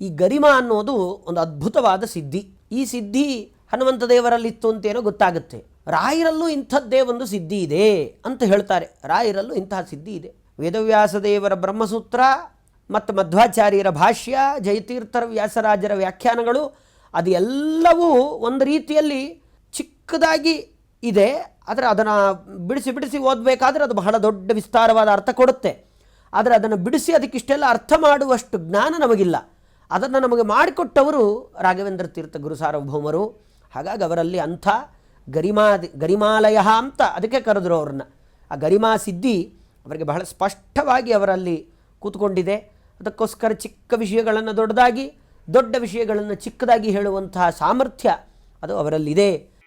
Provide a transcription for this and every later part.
ಈ ಗರಿಮ ಅನ್ನೋದು ಒಂದು ಅದ್ಭುತವಾದ ಸಿದ್ಧಿ. ಈ ಸಿದ್ಧಿ ಹನುಮಂತ ದೇವರಲ್ಲಿತ್ತು ಅಂತೇನೋ ಗೊತ್ತಾಗುತ್ತೆ. ರಾಯರಲ್ಲೂ ಇಂಥದ್ದೇ ಒಂದು ಸಿದ್ಧಿ ಇದೆ ಅಂತ ಹೇಳ್ತಾರೆ. ರಾಯರಲ್ಲೂ ಇಂತಹ ಸಿದ್ಧಿ ಇದೆ. ವೇದವ್ಯಾಸ ದೇವರ ಬ್ರಹ್ಮಸೂತ್ರ ಮತ್ತು ಮಧ್ವಾಚಾರ್ಯರ ಭಾಷ್ಯ, ಜಯತೀರ್ಥರ ವ್ಯಾಸರಾಜರ ವ್ಯಾಖ್ಯಾನಗಳು, ಅದು ಎಲ್ಲವೂ ಒಂದು ರೀತಿಯಲ್ಲಿ ಚಿಕ್ಕದಾಗಿ ಇದೆ. ಆದರೆ ಅದನ್ನು ಬಿಡಿಸಿ ಬಿಡಿಸಿ ಓದಬೇಕಾದ್ರೆ ಅದು ಬಹಳ ದೊಡ್ಡ ವಿಸ್ತಾರವಾದ ಅರ್ಥ ಕೊಡುತ್ತೆ. ಆದರೆ ಅದನ್ನು ಬಿಡಿಸಿ ಅದಕ್ಕಿಷ್ಟೆಲ್ಲ ಅರ್ಥ ಮಾಡುವಷ್ಟು ಜ್ಞಾನ ನಮಗಿಲ್ಲ. ಅದನ್ನು ನಮಗೆ ಮಾಡಿಕೊಟ್ಟವರು ರಾಘವೇಂದ್ರ ತೀರ್ಥ ಗುರು ಸಾರ್ವಭೌಮರು. ಹಾಗಾಗಿ ಅವರಲ್ಲಿ ಅಂಥ ಗರಿಮಾ ಗರಿಮಾಲಯ ಅಂತ ಅದಕ್ಕೆ ಕರೆದ್ರು ಅವ್ರನ್ನ. ಆ ಗರಿಮಾ ಸಿದ್ಧಿ ಅವರಿಗೆ ಬಹಳ ಸ್ಪಷ್ಟವಾಗಿ ಅವರಲ್ಲಿ ಕೂತ್ಕೊಂಡಿದೆ. ಅದಕ್ಕೋಸ್ಕರ ಚಿಕ್ಕ ವಿಷಯಗಳನ್ನು ದೊಡ್ಡದಾಗಿ, ದೊಡ್ಡ ವಿಷಯಗಳನ್ನು ಚಿಕ್ಕದಾಗಿ ಹೇಳುವಂತಹ ಸಾಮರ್ಥ್ಯ ಅದು ಅವರಲ್ಲಿದೆ.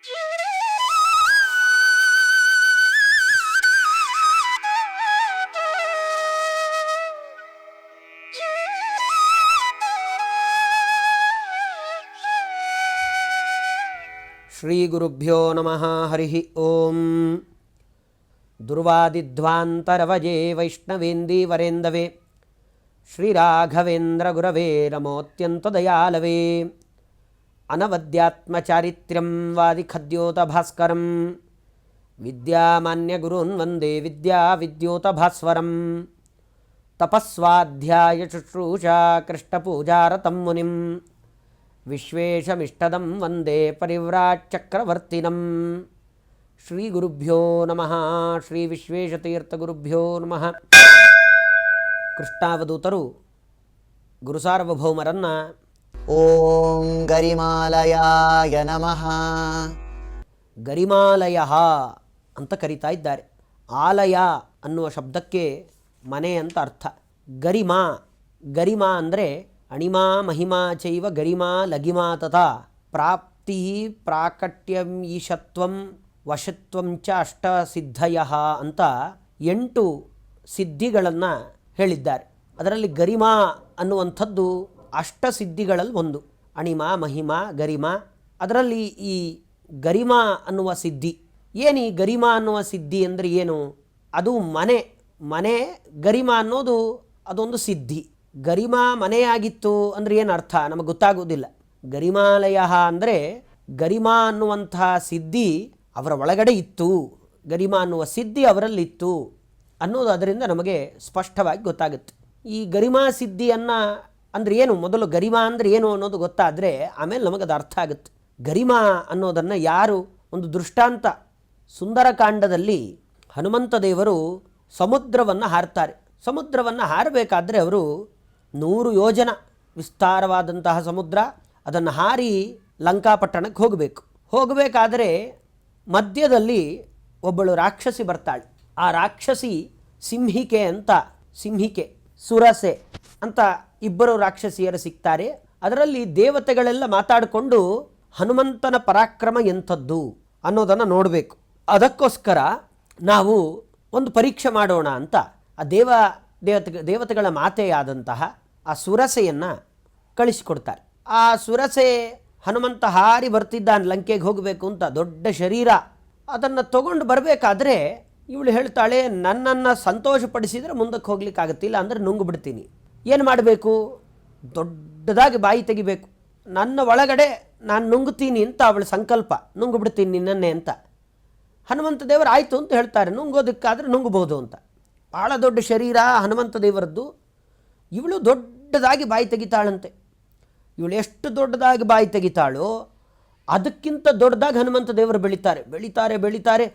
श्रीगुरुभ्यो नमः हरिः ॐ दुर्वादिध्वान्तरवजे वैष्णवेन्दीवरेन्दवे श्रीराघवेन्द्रगुरवे नमोऽत्यन्तदयालवे अनवद्यात्मचारित्र्यं वादिखद्योतभास्करं विद्यामान्यगुरून् वन्दे विद्याविद्योतभास्वरं तपस्वाध्यायशुश्रूषा कृष्णपूजारतं मुनिम् ವಿಶ್ವೇಶಮಿಷ್ಟದಂ ವಂದೇ ಪರಿವ್ರಾಟ್ಚಕ್ರವರ್ತಿನಂ ಶ್ರೀ ಗುರುಭ್ಯೋ ನಮಃ. ಶ್ರೀ ವಿಶ್ವೇಶತೀರ್ಥಗುರುಭ್ಯೋ ನಮಃ. ಕೃಷ್ಣಾವಧೂತರು ಗುರುಸಾರ್ವಭೌಮರನ್ನ ಓಂ ಗರಿಮಾಲಯಾಯ ನಮಃ. ಗರಿಮಾಲಯ ಅಂತ ಕರೀತಾ ಇದ್ದಾರೆ. ಆಲಯ ಅನ್ನುವ ಶಬ್ದಕ್ಕೆ ಮನೆ ಅಂತ ಅರ್ಥ. ಗರಿಮಾ ಗರಿಮಾ ಅಂದರೆ ಅಣಿಮಾ ಮಹಿಮಾ ಚೈವ ಗರಿಮಾ ಲಗಿಮಾ ತಥಾ ಪ್ರಾಪ್ತಿ ಪ್ರಾಕಟ್ಯಂ ಈಶತ್ವಂ ವಶತ್ವಂ ಚ ಅಷ್ಟಸಿದ್ಧಯ ಅಂತ ಎಂಟು ಸಿದ್ಧಿಗಳನ್ನು ಹೇಳಿದ್ದಾರೆ. ಅದರಲ್ಲಿ ಗರಿಮಾ ಅನ್ನುವಂಥದ್ದು ಅಷ್ಟಸಿದ್ಧಿಗಳಲ್ಲಿ ಒಂದು. ಅಣಿಮಾ, ಮಹಿಮಾ, ಗರಿಮಾ, ಅದರಲ್ಲಿ ಈ ಗರಿಮಾ ಅನ್ನುವ ಸಿದ್ಧಿ. ಏನು ಈ ಗರಿಮಾ ಅನ್ನುವ ಸಿದ್ಧಿ ಅಂದರೆ ಏನು? ಅದು ಮನೆ ಮನೆ ಗರಿಮಾ ಅನ್ನೋದು ಅದೊಂದು ಸಿದ್ಧಿ. ಗರಿಮಾ ಮನೆಯಾಗಿತ್ತು ಅಂದರೆ ಏನು ಅರ್ಥ? ನಮಗೆ ಗೊತ್ತಾಗೋದಿಲ್ಲ ಗರಿಮಾಲಯ ಅಂದರೆ ಗರಿಮಾ ಅನ್ನುವಂತಹ ಸಿದ್ಧಿ ಅವರ ಒಳಗಡೆ ಇತ್ತು. ಗರಿಮಾ ಅನ್ನುವ ಸಿದ್ಧಿ ಅವರಲ್ಲಿತ್ತು ಅನ್ನೋದು ಅದರಿಂದ ನಮಗೆ ಸ್ಪಷ್ಟವಾಗಿ ಗೊತ್ತಾಗುತ್ತೆ. ಈ ಗರಿಮಾ ಸಿದ್ಧಿಯನ್ನು ಅಂದರೆ ಏನು? ಮೊದಲು ಗರಿಮಾ ಅಂದರೆ ಏನು ಅನ್ನೋದು ಗೊತ್ತಾದರೆ ಆಮೇಲೆ ನಮಗದು ಅರ್ಥ ಆಗುತ್ತೆ. ಗರಿಮಾ ಅನ್ನೋದನ್ನು ಯಾರು? ಒಂದು ದೃಷ್ಟಾಂತ ಸುಂದರಕಾಂಡದಲ್ಲಿ ಹನುಮಂತ ದೇವರು ಸಮುದ್ರವನ್ನು ಹಾರ್ತಾರೆ. ಸಮುದ್ರವನ್ನು ಹಾರಬೇಕಾದ್ರೆ ಅವರು ನೂರು ಯೋಜನ ವಿಸ್ತಾರವಾದಂತಹ ಸಮುದ್ರ, ಅದನ್ನು ಹಾರಿ ಲಂಕಾಪಟ್ಟಣಕ್ಕೆ ಹೋಗಬೇಕು. ಹೋಗಬೇಕಾದರೆ ಮಧ್ಯದಲ್ಲಿ ಒಬ್ಬಳು ರಾಕ್ಷಸಿ ಬರ್ತಾಳೆ. ಆ ರಾಕ್ಷಸಿ ಸಿಂಹಿಕೆ ಅಂತ, ಸಿಂಹಿಕೆ, ಸುರಸೆ ಅಂತ ಇಬ್ಬರು ರಾಕ್ಷಸಿಯರು ಸಿಗ್ತಾರೆ. ಅದರಲ್ಲಿ ದೇವತೆಗಳೆಲ್ಲ ಮಾತಾಡಿಕೊಂಡು ಹನುಮಂತನ ಪರಾಕ್ರಮ ಎಂಥದ್ದು ಅನ್ನೋದನ್ನು ನೋಡಬೇಕು. ಅದಕ್ಕೋಸ್ಕರ ನಾವು ಒಂದು ಪರೀಕ್ಷೆ ಮಾಡೋಣ ಅಂತ. ಆ ದೇವ, ದೇವತೆ, ದೇವತೆಗಳ ಮಾತೆಯಾದಂತಹ ಆ ಸುರಸೆಯನ್ನು ಕಳಿಸಿಕೊಡ್ತಾರೆ. ಆ ಸುರಸೆ ಹನುಮಂತ ಹಾರಿ ಬರ್ತಿದ್ದಾನೆ, ಲಂಕೆಗೆ ಹೋಗಬೇಕು ಅಂತ ದೊಡ್ಡ ಶರೀರ. ಅದನ್ನು ತಗೊಂಡು ಬರಬೇಕಾದ್ರೆ ಇವಳು ಹೇಳ್ತಾಳೆ, ನನ್ನನ್ನು ಸಂತೋಷಪಡಿಸಿದರೆ ಮುಂದಕ್ಕೆ ಹೋಗ್ಲಿಕ್ಕಾಗತ್ತಿಲ್ಲ ಅಂದರೆ ನುಂಗು ಬಿಡ್ತೀನಿ. ಏನು ಮಾಡಬೇಕು? ದೊಡ್ಡದಾಗಿ ಬಾಯಿ ತೆಗಿಬೇಕು. ನನ್ನ ಒಳಗಡೆ ನಾನು ನುಂಗ್ತೀನಿ ಅಂತ ಅವಳ ಸಂಕಲ್ಪ. ನುಂಗು ಬಿಡ್ತೀನಿ ನಿನ್ನನ್ನೇ ಅಂತ. ಹನುಮಂತ ದೇವರು ಆಯಿತು ಅಂತ ಹೇಳ್ತಾರೆ, ನುಂಗೋದಕ್ಕಾದರೆ ನುಂಗ್ಬೋದು ಅಂತ. ಭಾಳ ದೊಡ್ಡ ಶರೀರ ಹನುಮಂತ ದೇವರದ್ದು. ಇವಳು ದೊಡ್ಡದಾಗಿ ಬಾಯಿ ತೆಗಿತಾಳಂತೆ. ಇವಳು ಎಷ್ಟು ದೊಡ್ಡದಾಗಿ ಬಾಯಿ ತೆಗಿತಾಳೋ ಅದಕ್ಕಿಂತ ದೊಡ್ಡದಾಗಿ ಹನುಮಂತ ದೇವರು ಬೆಳೀತಾರೆ. ಬೆಳೀತಾರೆ ಬೆಳೀತಾರೆ.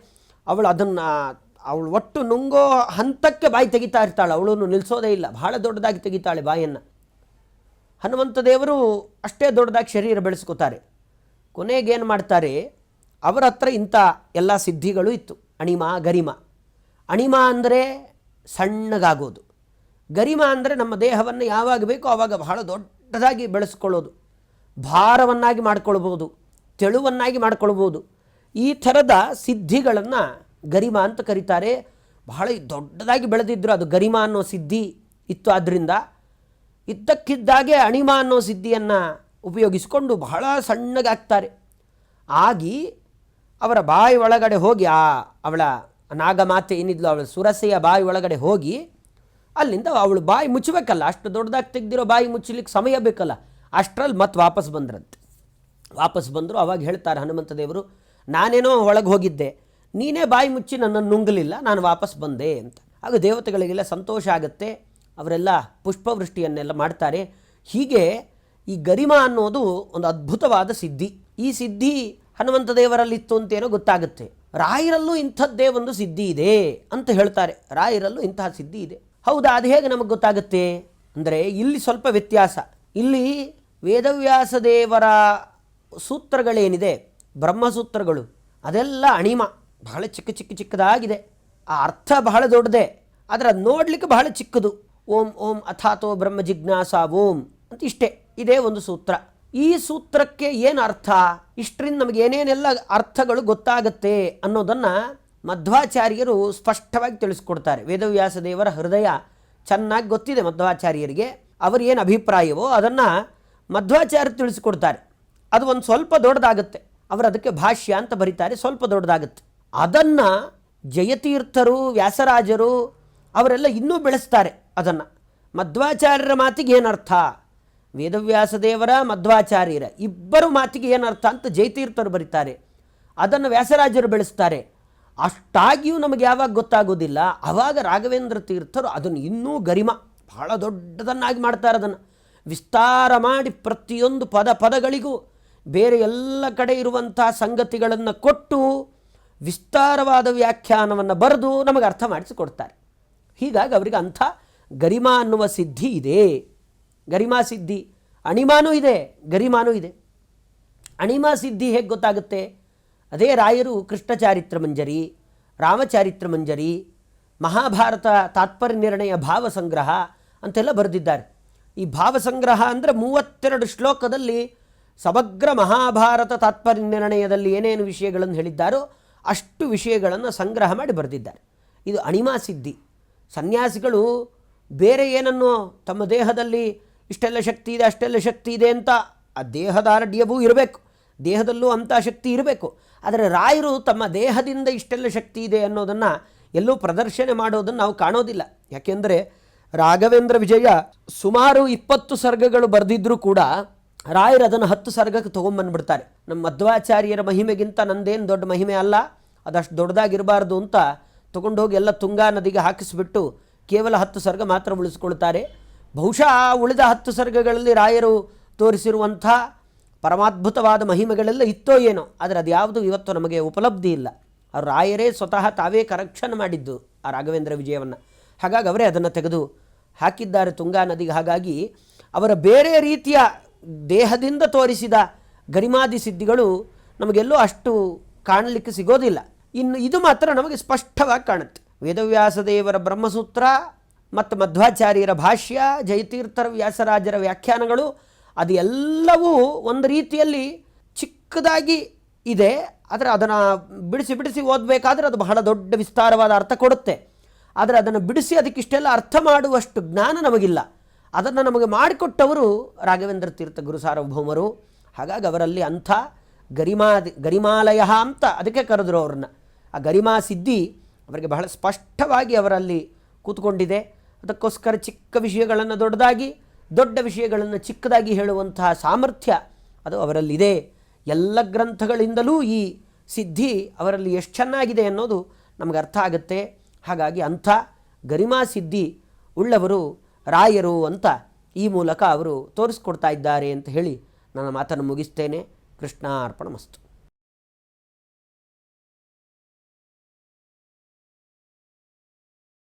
ಅವಳು ಅದನ್ನು, ಅವಳು ಒಟ್ಟು ನುಂಗೋ ಹಂತಕ್ಕೆ ಬಾಯಿ ತೆಗಿತಾ ಇರ್ತಾಳೆ. ಅವಳನ್ನು ನಿಲ್ಲಿಸೋದೇ ಇಲ್ಲ. ಭಾಳ ದೊಡ್ಡದಾಗಿ ತೆಗಿತಾಳೆ ಬಾಯನ್ನು ಹನುಮಂತ ದೇವರು ಅಷ್ಟೇ ದೊಡ್ಡದಾಗಿ ಶರೀರ ಬೆಳೆಸ್ಕೋತಾರೆ. ಕೊನೆಗೇನು ಮಾಡ್ತಾರೆ? ಅವರ ಹತ್ರ ಇಂಥ ಎಲ್ಲ ಸಿದ್ಧಿಗಳು ಇತ್ತು. ಅಣಿಮ, ಗರಿಮ. ಅಣಿಮ ಅಂದರೆ ಸಣ್ಣಗಾಗೋದು. ಗರಿಮ ಅಂದರೆ ನಮ್ಮ ದೇಹವನ್ನು ಯಾವಾಗ ಬೇಕೋ ಆವಾಗ ಬಹಳ ದೊಡ್ಡದಾಗಿ ಬೆಳೆಸ್ಕೊಳ್ಳೋದು, ಭಾರವನ್ನಾಗಿ ಮಾಡ್ಕೊಳ್ಬೋದು ತೆಳುವನ್ನಾಗಿ ಮಾಡ್ಕೊಳ್ಬೋದು ಈ ಥರದ ಸಿದ್ಧಿಗಳನ್ನು ಗರಿಮ ಅಂತ ಕರೀತಾರೆ. ಬಹಳ ದೊಡ್ಡದಾಗಿ ಬೆಳೆದಿದ್ದರು ಅದು ಗರಿಮ ಅನ್ನೋ ಸಿದ್ಧಿ ಇತ್ತು ಆದ್ದರಿಂದ ಇದ್ದಕ್ಕಿದ್ದಾಗೆ ಅಣಿಮ ಅನ್ನೋ ಸಿದ್ಧಿಯನ್ನು ಉಪಯೋಗಿಸಿಕೊಂಡು ಬಹಳ ಸಣ್ಣಗಾಗ್ತಾರೆ. ಆಗಿ ಅವರ ಬಾಯಿ ಒಳಗಡೆ ಹೋಗಿ ಆ ಅವಳ ನಾಗಮಾತೆ ಏನಿದ್ಲು, ಅವಳ ಸುರಸೆಯ ಬಾಯಿ ಒಳಗಡೆ ಹೋಗಿ ಅಲ್ಲಿಂದ ಅವಳು ಬಾಯಿ ಮುಚ್ಚಬೇಕಲ್ಲ, ಅಷ್ಟು ದೊಡ್ಡದಾಗಿ ತೆಗ್ದಿರೋ ಬಾಯಿ ಮುಚ್ಚಲಿಕ್ಕೆ ಸಮಯ ಬೇಕಲ್ಲ. ಅಷ್ಟರಲ್ಲಿ ಮತ್ತೆ ವಾಪಸ್ ಬಂದ್ರಂತೆ. ವಾಪಸ್ ಬಂದರು, ಅವಾಗ ಹೇಳ್ತಾರೆ ಹನುಮಂತ ದೇವರು, ನಾನೇನೋ ಒಳಗೆ ಹೋಗಿದ್ದೆ, ನೀನೇ ಬಾಯಿ ಮುಚ್ಚಿ ನನ್ನನ್ನು ನುಂಗಲಿಲ್ಲ, ನಾನು ವಾಪಸ್ ಬಂದೆ ಅಂತ. ಆಗ ದೇವತೆಗಳಿಗೆಲ್ಲ ಸಂತೋಷ ಆಗುತ್ತೆ, ಅವರೆಲ್ಲ ಪುಷ್ಪವೃಷ್ಟಿಯನ್ನೆಲ್ಲ ಮಾಡ್ತಾರೆ. ಹೀಗೆ ಈ ಗರಿಮ ಅನ್ನೋದು ಒಂದು ಅದ್ಭುತವಾದ ಸಿದ್ಧಿ. ಈ ಸಿದ್ಧಿ ಹನುಮಂತ ದೇವರಲ್ಲಿತ್ತು ಅಂತೇನೋ ಗೊತ್ತಾಗುತ್ತೆ. ರಾಯರಲ್ಲೂ ಇಂಥದ್ದೇ ಒಂದು ಸಿದ್ಧಿ ಇದೆ ಅಂತ ಹೇಳ್ತಾರೆ. ರಾಯರಲ್ಲೂ ಇಂತಹ ಸಿದ್ಧಿ ಇದೆ. ಹೌದಾ? ಅದು ಹೇಗೆ ನಮಗೆ ಗೊತ್ತಾಗುತ್ತೆ? ಅಂದರೆ ಇಲ್ಲಿ ಸ್ವಲ್ಪ ವ್ಯತ್ಯಾಸ. ಇಲ್ಲಿ ವೇದವ್ಯಾಸ ದೇವರ ಸೂತ್ರಗಳೇನಿದೆ? ಬ್ರಹ್ಮಸೂತ್ರಗಳು. ಅದೆಲ್ಲ ಅಣಿಮ. ಬಹಳ ಚಿಕ್ಕ ಚಿಕ್ಕ ಚಿಕ್ಕದಾಗಿದೆ. ಆ ಅರ್ಥ ಬಹಳ ದೊಡ್ಡದೆ. ಆದರೆ ಅದು ನೋಡಲಿಕ್ಕೆ ಬಹಳ ಚಿಕ್ಕದು. ಓಂ ಓಂ ಅಥಾತೋ ಬ್ರಹ್ಮ ಜಿಜ್ಞಾಸ ಓಂ ಅಂತ ಇಷ್ಟೇ. ಇದೇ ಒಂದು ಸೂತ್ರ. ಈ ಸೂತ್ರಕ್ಕೆ ಏನು ಅರ್ಥ? ಇಷ್ಟರಿಂದ ನಮಗೆ ಏನೇನೆಲ್ಲ ಅರ್ಥಗಳು ಗೊತ್ತಾಗತ್ತೆ ಅನ್ನೋದನ್ನು ಮಧ್ವಾಚಾರ್ಯರು ಸ್ಪಷ್ಟವಾಗಿ ತಿಳಿಸ್ಕೊಡ್ತಾರೆ. ವೇದವ್ಯಾಸ ದೇವರ ಹೃದಯ ಚೆನ್ನಾಗಿ ಗೊತ್ತಿದೆ ಮಧ್ವಾಚಾರ್ಯರಿಗೆ. ಅವರು ಏನು ಅಭಿಪ್ರಾಯವೋ ಅದನ್ನು ಮಧ್ವಾಚಾರ್ಯರು ತಿಳಿಸ್ಕೊಡ್ತಾರೆ. ಅದು ಒಂದು ಸ್ವಲ್ಪ ದೊಡ್ಡದಾಗುತ್ತೆ. ಅವರು ಅದಕ್ಕೆ ಭಾಷ್ಯ ಅಂತ ಬರೀತಾರೆ, ಸ್ವಲ್ಪ ದೊಡ್ಡದಾಗುತ್ತೆ. ಅದನ್ನು ಜಯತೀರ್ಥರು, ವ್ಯಾಸರಾಜರು ಅವರೆಲ್ಲ ಇನ್ನೂ ಬೆಳೆಸ್ತಾರೆ ಅದನ್ನು. ಮಧ್ವಾಚಾರ್ಯರ ಮಾತಿಗೆ ಏನರ್ಥ ವೇದವ್ಯಾಸ ದೇವರ ಮಧ್ವಾಚಾರ್ಯರ ಇಬ್ಬರು ಮಾತಿಗೆ ಏನರ್ಥ ಅಂತ ಜಯತೀರ್ಥರು ಬರೀತಾರೆ. ಅದನ್ನು ವ್ಯಾಸರಾಜರು ಬೆಳೆಸ್ತಾರೆ. ಅಷ್ಟಾಗಿಯೂ ನಮಗೆ ಯಾವಾಗ ಗೊತ್ತಾಗೋದಿಲ್ಲ ಆವಾಗ ರಾಘವೇಂದ್ರ ತೀರ್ಥರು ಅದನ್ನು ಇನ್ನೂ ಗರಿಮ, ಬಹಳ ದೊಡ್ಡದನ್ನಾಗಿ ಮಾಡ್ತಾರೆ ಅದನ್ನು ವಿಸ್ತಾರ ಮಾಡಿ ಪ್ರತಿಯೊಂದು ಪದ ಪದಗಳಿಗೂ ಬೇರೆ ಎಲ್ಲ ಕಡೆ ಇರುವಂಥ ಸಂಗತಿಗಳನ್ನು ಕೊಟ್ಟು ವಿಸ್ತಾರವಾದ ವ್ಯಾಖ್ಯಾನವನ್ನು ಬರೆದು ನಮಗೆ ಅರ್ಥ ಮಾಡಿಸಿಕೊಡ್ತಾರೆ. ಹೀಗಾಗಿ ಅವರಿಗೆ ಅಂಥ ಗರಿಮಾ ಅನ್ನುವ ಸಿದ್ಧಿ ಇದೆ. ಗರಿಮಾ ಸಿದ್ಧಿ, ಅಣಿಮಾನೂ ಇದೆ, ಗರಿಮಾನೂ ಇದೆ. ಅಣಿಮಾ ಸಿದ್ಧಿ ಹೇಗೆ ಗೊತ್ತಾಗುತ್ತೆ? ಅದೇ ರಾಯರು ಕೃಷ್ಣಚಾರಿತ್ರ ಮಂಜರಿ ರಾಮಚಾರಿತ್ರ ಮಂಜರಿ ಮಹಾಭಾರತ ತಾತ್ಪರ್ಯ ನಿರ್ಣಯ ಭಾವ ಸಂಗ್ರಹ ಅಂತೆಲ್ಲ ಬರೆದಿದ್ದಾರೆ. ಈ ಭಾವ ಸಂಗ್ರಹ ಅಂದರೆ ಮೂವತ್ತೆರಡು ಶ್ಲೋಕದಲ್ಲಿ ಸಮಗ್ರ ಮಹಾಭಾರತ ತಾತ್ಪರ್ಯ ನಿರ್ಣಯದಲ್ಲಿ ಏನೇನು ವಿಷಯಗಳನ್ನು ಹೇಳಿದ್ದಾರೋ ಅಷ್ಟು ವಿಷಯಗಳನ್ನು ಸಂಗ್ರಹ ಮಾಡಿ ಬರೆದಿದ್ದಾರೆ. ಇದು ಅಣಿಮಾ ಸಿದ್ಧಿ. ಸನ್ಯಾಸಿಗಳು ಬೇರೆ ಏನನ್ನೋ ತಮ್ಮ ದೇಹದಲ್ಲಿ ಇಷ್ಟೆಲ್ಲ ಶಕ್ತಿ ಇದೆ, ಅಷ್ಟೆಲ್ಲ ಶಕ್ತಿ ಇದೆ ಅಂತ ಆ ದೇಹದಾರಢ್ಯವೂ ಇರಬೇಕು. ದೇಹದಲ್ಲೂ ಅಂಥ ಶಕ್ತಿ ಇರಬೇಕು. ಆದರೆ ರಾಯರು ತಮ್ಮ ದೇಹದಿಂದ ಇಷ್ಟೆಲ್ಲ ಶಕ್ತಿ ಇದೆ ಅನ್ನೋದನ್ನು ಎಲ್ಲೂ ಪ್ರದರ್ಶನ ಮಾಡೋದನ್ನು ನಾವು ಕಾಣೋದಿಲ್ಲ. ಯಾಕೆಂದರೆ ರಾಘವೇಂದ್ರ ವಿಜಯ ಸುಮಾರು ಇಪ್ಪತ್ತು ಸರ್ಗಗಳು ಬರೆದಿದ್ರೂ ಕೂಡ ರಾಯರು ಅದನ್ನು ಹತ್ತು ಸರ್ಗಕ್ಕೆ ತೊಗೊಂಬಂದ್ಬಿಡ್ತಾರೆ. ನಮ್ಮ ಮಧ್ವಾಚಾರ್ಯರ ಮಹಿಮೆಗಿಂತ ನಂದೇನು ದೊಡ್ಡ ಮಹಿಮೆ ಅಲ್ಲ, ಅದಷ್ಟು ದೊಡ್ಡದಾಗಿರಬಾರ್ದು ಅಂತ ತೊಗೊಂಡೋಗಿ ಎಲ್ಲ ತುಂಗಾ ನದಿಗೆ ಹಾಕಿಸಿಬಿಟ್ಟು ಕೇವಲ ಹತ್ತು ಸರ್ಗ ಮಾತ್ರ ಉಳಿಸ್ಕೊಳ್ತಾರೆ. ಬಹುಶಃ ಉಳಿದ ಹತ್ತು ಸರ್ಗಗಳಲ್ಲಿ ರಾಯರು ತೋರಿಸಿರುವಂಥ ಪರಮಾದ್ಭುತವಾದ ಮಹಿಮೆಗಳೆಲ್ಲ ಇತ್ತೋ ಏನೋ, ಆದರೆ ಅದು ಯಾವುದು ಇವತ್ತು ನಮಗೆ ಉಪಲಬ್ಧಿ ಇಲ್ಲ. ಅವರು ರಾಯರೇ ಸ್ವತಃ ತಾವೇ ಕರೆಕ್ಷನ್ ಮಾಡಿದ್ದು ಆ ರಾಘವೇಂದ್ರ ವಿಜಯವನ್ನು. ಹಾಗಾಗಿ ಅವರೇ ಅದನ್ನು ತೆಗೆದು ಹಾಕಿದ್ದಾರೆ ತುಂಗಾ ನದಿಗೆ. ಹಾಗಾಗಿ ಅವರ ಬೇರೆ ರೀತಿಯ ದೇಹದಿಂದ ತೋರಿಸಿದ ಗರಿಮಾದಿ ಸಿದ್ಧಿಗಳು ನಮಗೆಲ್ಲೂ ಅಷ್ಟು ಕಾಣಲಿಕ್ಕೆ ಸಿಗೋದಿಲ್ಲ. ಇನ್ನು ಇದು ಮಾತ್ರ ನಮಗೆ ಸ್ಪಷ್ಟವಾಗಿ ಕಾಣುತ್ತೆ. ವೇದವ್ಯಾಸ ದೇವರ ಬ್ರಹ್ಮಸೂತ್ರ ಮತ್ತು ಮಧ್ವಾಚಾರ್ಯರ ಭಾಷ್ಯ, ಜಯತೀರ್ಥರ ವ್ಯಾಸರಾಜರ ವ್ಯಾಖ್ಯಾನಗಳು ಅದು ಎಲ್ಲವೂ ಒಂದು ರೀತಿಯಲ್ಲಿ ಚಿಕ್ಕದಾಗಿ ಇದೆ. ಆದರೆ ಅದನ್ನು ಬಿಡಿಸಿ ಬಿಡಿಸಿ ಓದಬೇಕಾದ್ರೆ ಅದು ಬಹಳ ದೊಡ್ಡ ವಿಸ್ತಾರವಾದ ಅರ್ಥ ಕೊಡುತ್ತೆ. ಆದರೆ ಅದನ್ನು ಬಿಡಿಸಿ ಅದಕ್ಕಿಷ್ಟೆಲ್ಲ ಅರ್ಥ ಮಾಡುವಷ್ಟು ಜ್ಞಾನ ನಮಗಿಲ್ಲ. ಅದನ್ನು ನಮಗೆ ಮಾಡಿಕೊಟ್ಟವರು ರಾಘವೇಂದ್ರ ತೀರ್ಥ ಗುರು ಸಾರ್ವಭೌಮರು. ಹಾಗಾಗಿ ಅವರಲ್ಲಿ ಅಂಥ ಗರಿಮಾ ಗರಿಮಾಲಯ ಅಂತ ಅದಕ್ಕೆ ಕರೆದ್ರು ಅವ್ರನ್ನ. ಆ ಗರಿಮಾ ಸಿದ್ಧಿ ಅವರಿಗೆ ಬಹಳ ಸ್ಪಷ್ಟವಾಗಿ ಅವರಲ್ಲಿ ಕೂತ್ಕೊಂಡಿದೆ. ಅದಕ್ಕೋಸ್ಕರ ಚಿಕ್ಕ ವಿಷಯಗಳನ್ನು ದೊಡ್ಡದಾಗಿ ದೊಡ್ಡ ವಿಷಯಗಳನ್ನು ಚಿಕ್ಕದಾಗಿ ಹೇಳುವಂತಹ ಸಾಮರ್ಥ್ಯ ಅದು ಅವರಲ್ಲಿದೆ. ಎಲ್ಲ ಗ್ರಂಥಗಳಿಂದಲೂ ಈ ಸಿದ್ಧಿ ಅವರಲ್ಲಿ ಎಷ್ಟು ಚೆನ್ನಾಗಿದೆ ಅನ್ನೋದು ನಮಗೆ ಅರ್ಥ ಆಗುತ್ತೆ. ಹಾಗಾಗಿ ಅಂಥ ಗರಿಮಾ ಸಿದ್ಧಿ ಉಳ್ಳವರು, ರಾಯರು ಅಂತ ಈ ಮೂಲಕ ಅವರು ತೋರಿಸ್ಕೊಡ್ತಾ ಇದ್ದಾರೆ ಅಂತ ಹೇಳಿ ನನ್ನ ಮಾತನ್ನು ಮುಗಿಸ್ತೇನೆ. ಕೃಷ್ಣ ಅರ್ಪಣ ಮಸ್ತು